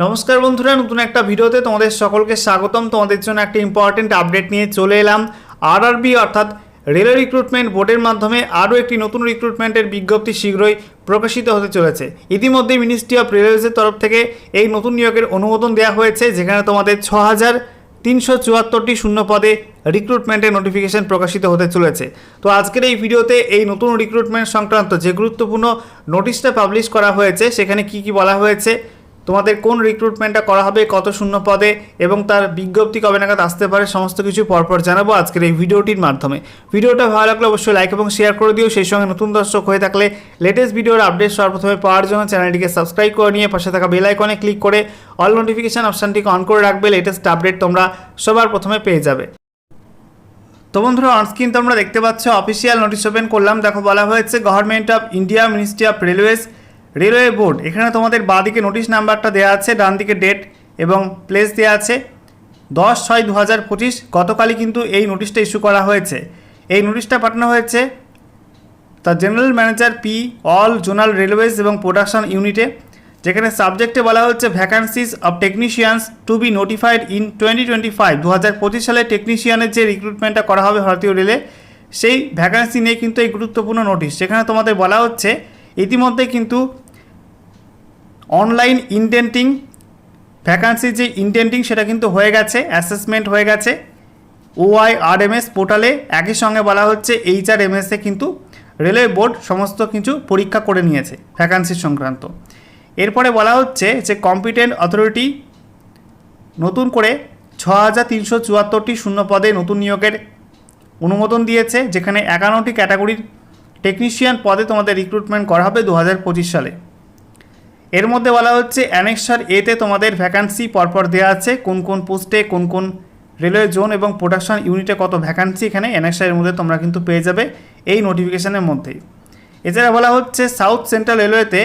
নমস্কার বন্ধুরা, নতুন একটা ভিডিওতে তোমাদের সকলকে স্বাগতম। তোমাদের জন্য একটা ইম্পর্টেন্ট আপডেট নিয়ে চলে এলাম। আরআরবি অর্থাৎ রেলওয়ে রিক্রুটমেন্ট বোর্ডের মাধ্যমে আরও একটি নতুন রিক্রুটমেন্টের বিজ্ঞপ্তি শীঘ্রই প্রকাশিত হতে চলেছে। ইতিমধ্যে মিনিস্ট্রি অফ রেলওয়েজের তরফ থেকে এই নতুন নিয়োগের অনুমোদন দেওয়া হয়েছে, যেখানে তোমাদের ছ হাজার তিনশো চুয়াত্তরটি শূন্য পদে রিক্রুটমেন্টের নোটিফিকেশন প্রকাশিত হতে চলেছে। তো আজকের এই ভিডিওতে এই নতুন রিক্রুটমেন্ট সংক্রান্ত যে গুরুত্বপূর্ণ নোটিশটা পাবলিশ করা হয়েছে, সেখানে কি কি বলা হয়েছে তোমাদের কোন রিক্রুটমেন্টটা করা হবে, কত শূন্য পদে এবং তার বিজ্ঞপ্তি কবে নাগাদ আসতে পারে সমস্ত কিছু পরপর জানাব আজকের এই ভিডিওটির মাধ্যমে। ভিডিওটা ভালো লাগলে অবশ্যই লাইক এবং শেয়ার করে দিও। সেই সঙ্গে নতুন দর্শক হয়ে থাকলে লেটেস্ট ভিডিওর আপডেট সর্বপ্রথমে পাওয়ার জন্য চ্যানেলটিকে সাবস্ক্রাইব করে নিয়ে পাশে থাকা বেল আইকনে ক্লিক করে অল নোটিফিকেশান অপশানটিকে অন করে রাখবে। লেটেস্ট আপডেট তোমরা সবার প্রথমে পেয়ে যাবে। তো বন্ধুরা অনস্ক্রিন তোমরা দেখতে পাচ্ছ অফিসিয়াল নোটিশ ওপেন করলাম। দেখো, বলা হয়েছে government of India ministry of railways railway board. এখানে তোমাদের বাঁদিকে নোটিশ নাম্বারটা দেওয়া আছে ডান দিকে ডেট এবং প্লেস দেওয়া আছে। দশ ছয় দু হাজার পঁচিশ, গতকালই কিন্তু এই নোটিশটা ইস্যু করা হয়েছে। এই নোটিশটা পাঠানো হয়েছে the general manager P all zonal railways এবং প্রোডাকশন ইউনিটে যেখানে সাবজেক্টে বলা হচ্ছে vacancies of technicians to be notified in twenty twenty five দু হাজার পঁচিশ সালে টেকনিশিয়ানের যে রিক্রুটমেন্টটা করা হবে ভারতীয় রেলে, সেই ভ্যাকান্সি নিয়ে কিন্তু এই গুরুত্বপূর্ণ নোটিশ সেখানে তোমাদের বলা হচ্ছে, ইতিমধ্যে কিন্তু অনলাইন ইনডেন্টিং ভ্যাকান্সি যে ইনডেন্টিং সেটা কিন্তু হয়ে গেছে অ্যাসেসমেন্ট হয়ে গেছে। ওআই আর এম এস পোর্টালে একই সঙ্গে বলা হচ্ছে এইচ আর এম এসে কিন্তু রেলওয়ে বোর্ড সমস্ত কিছু পরীক্ষা করে নিয়েছে ভ্যাকান্সি সংক্রান্ত। এরপরে বলা হচ্ছে যে কম্পিটেন্ট অথরিটি নতুন করে ছ হাজার তিনশো চুয়াত্তরটি শূন্য পদে নতুন নিয়োগের অনুমোদন দিয়েছে, যেখানে একান্নটি ক্যাটাগরির টেকনিশিয়ান পদে তোমাদের রিক্রুটমেন্ট করা হবে দু হাজার পঁচিশ সালে। এর মধ্যে বলা হচ্ছে, অ্যানেক্সার এতে তোমাদের ভ্যাকান্সি পরপর দেওয়া আছে, কোন কোন পোস্টে, কোন কোন রেলওয়ে জোন এবং প্রোডাকশন ইউনিটে কত ভ্যাকান্সি এখানে অ্যানেক্সারের মধ্যে তোমরা কিন্তু পেয়ে যাবে এই নোটিফিকেশনের মধ্যেই। এছাড়া বলা হচ্ছে সাউথ সেন্ট্রাল রেলওয়েতে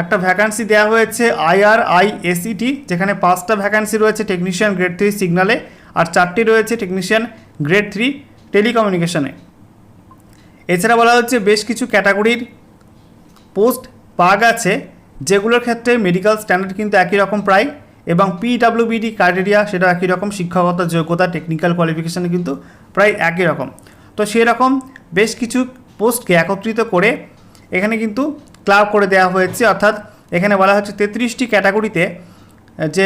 একটা ভ্যাকান্সি দেওয়া হয়েছে আইআরআই এসিটি যেখানে পাঁচটা ভ্যাকান্সি রয়েছে টেকনিশিয়ান গ্রেড থ্রি সিগনালে আর চারটি রয়েছে টেকনিশিয়ান গ্রেড থ্রি টেলিকমিউনিকেশনে এছাড়া বলা হচ্ছে, বেশ কিছু ক্যাটাগরির পোস্ট পাওয়া গেছে যেগুলোর ক্ষেত্রে মেডিকেল স্ট্যান্ডার্ড কিন্তু একই রকম প্রায় এবং পিডাব্লিউবিডি ক্রাইটেরিয়া সেটা একই রকম, শিক্ষাগত যোগ্যতা টেকনিক্যাল কোয়ালিফিকেশানে কিন্তু প্রায় একই রকম। তো সেই রকম বেশ কিছু পোস্টকে একত্রিত করে এখানে কিন্তু ক্লাব করে দেওয়া হয়েছে। অর্থাৎ এখানে বলা হচ্ছে তেত্রিশটি ক্যাটাগরিতে যে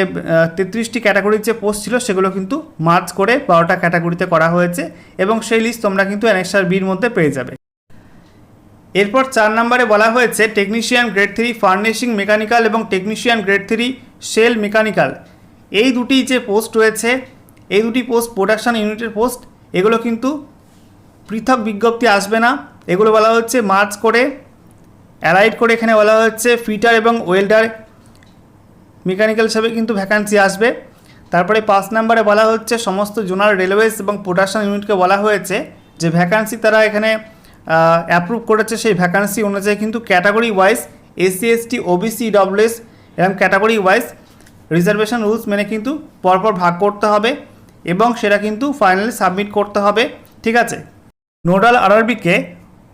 তেত্রিশটি ক্যাটাগরির যে পোস্ট ছিল সেগুলো কিন্তু মার্চ করে বারোটা ক্যাটাগরিতে করা হয়েছে এবং সেই লিস্ট তোমরা কিন্তু অ্যানেক্সার বির মধ্যে পেয়ে যাবে। এরপর চার নম্বরে বলা হয়েছে technician grade three furnishing mechanical এবং technician grade three cell mechanical এই দুটি যে পোস্ট রয়েছে, এই দুটি পোস্ট প্রোডাকশান ইউনিটের পোস্ট এগুলো কিন্তু পৃথক বিজ্ঞপ্তি আসবে না। এগুলো বলা হচ্ছে মার্চ করে, অ্যালাইড করে এখানে বলা হচ্ছে ফিটার এবং ওয়েল্ডার মেকানিক্যাল হিসাবে কিন্তু ভ্যাকান্সি আসবে। তারপরে পাঁচ নম্বরে বলা হচ্ছে, সমস্ত জোনাল রেলওয়েজ এবং প্রোডাকশন ইউনিটকে বলা হয়েছে যে ভ্যাকান্সি তারা এখানে অ্যাপ্রুভ করেছে সেই ভ্যাকান্সি অনুযায়ী কিন্তু category wise SC ST OBC W S এরকম ক্যাটাগরি ওয়াইজ রিজার্ভেশন রুলস মেনে কিন্তু পরপর ভাগ করতে হবে এবং সেটা কিন্তু ফাইনালি সাবমিট করতে হবে, ঠিক আছে? নোডাল আরআরবিকে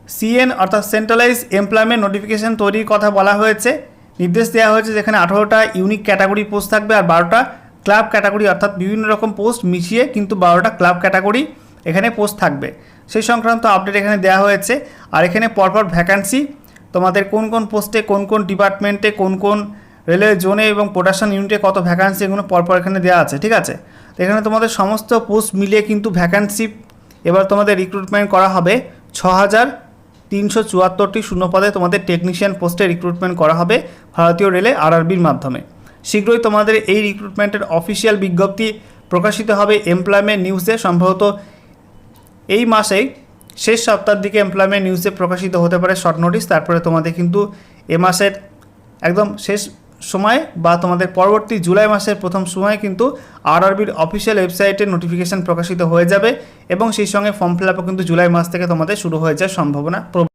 সিএন অর্থাৎ সেন্ট্রালাইজ এমপ্লয়মেন্ট নোটিফিকেশন তৈরির কথা বলা হয়েছে। নির্দেশ দেওয়া হয়েছে যেখানে আঠারোটা ইউনিক ক্যাটাগরি পোস্ট থাকবে আর বারোটা ক্লাব ক্যাটাগরি অর্থাৎ বিভিন্ন রকম পোস্ট মিশিয়ে কিন্তু বারোটা ক্লাব ক্যাটাগরি এখানে পোস্ট থাকবে। সেই সংক্রান্ত আপডেট এখানে দেওয়া হয়েছে। আর এখানে পরপর ভ্যাকান্সি তোমাদের কোন কোন পোস্টে কোন কোন ডিপার্টমেন্টে কোন কোন রেলওয়ে জোনে এবং প্রোডাকশন ইউনিটে কত ভ্যাকান্সি এগুলো পরপর এখানে দেওয়া আছে, ঠিক আছে? তো এখানে তোমাদের সমস্ত পোস্ট মিলিয়ে কিন্তু ভ্যাকান্সি এবার তোমাদের রিক্রুটমেন্ট করা হবে ছ হাজার তিনশো চুয়াত্তরটি শূন্যপদে তোমাদের টেকনিশিয়ান পোস্টে রিক্রুটমেন্ট করা হবে ভারতীয় রেলে আরআরবির মাধ্যমে। শীঘ্রই তোমাদের এই রিক্রুটমেন্টের অফিসিয়াল বিজ্ঞপ্তি প্রকাশিত হবে এমপ্লয়মেন্ট নিউজে সম্ভবত এই মাসেই শেষ সপ্তাহের দিকে এমপ্লয়মেন্ট নিউজে প্রকাশিত হতে পারে শর্ট নোটিস তারপরে তোমাদের কিন্তু এ মাসের একদম শেষ সময় বা তোমাদের পরবর্তী জুলাই মাসের প্রথম সময় কিন্তু আরআরবির অফিসিয়াল ওয়েবসাইটে নোটিফিকেশান প্রকাশিত হয়ে যাবে এবং সেই সঙ্গে ফর্ম ফিল আপও কিন্তু জুলাই মাস থেকে তোমাদের শুরু হয়ে যাওয়ার সম্ভাবনা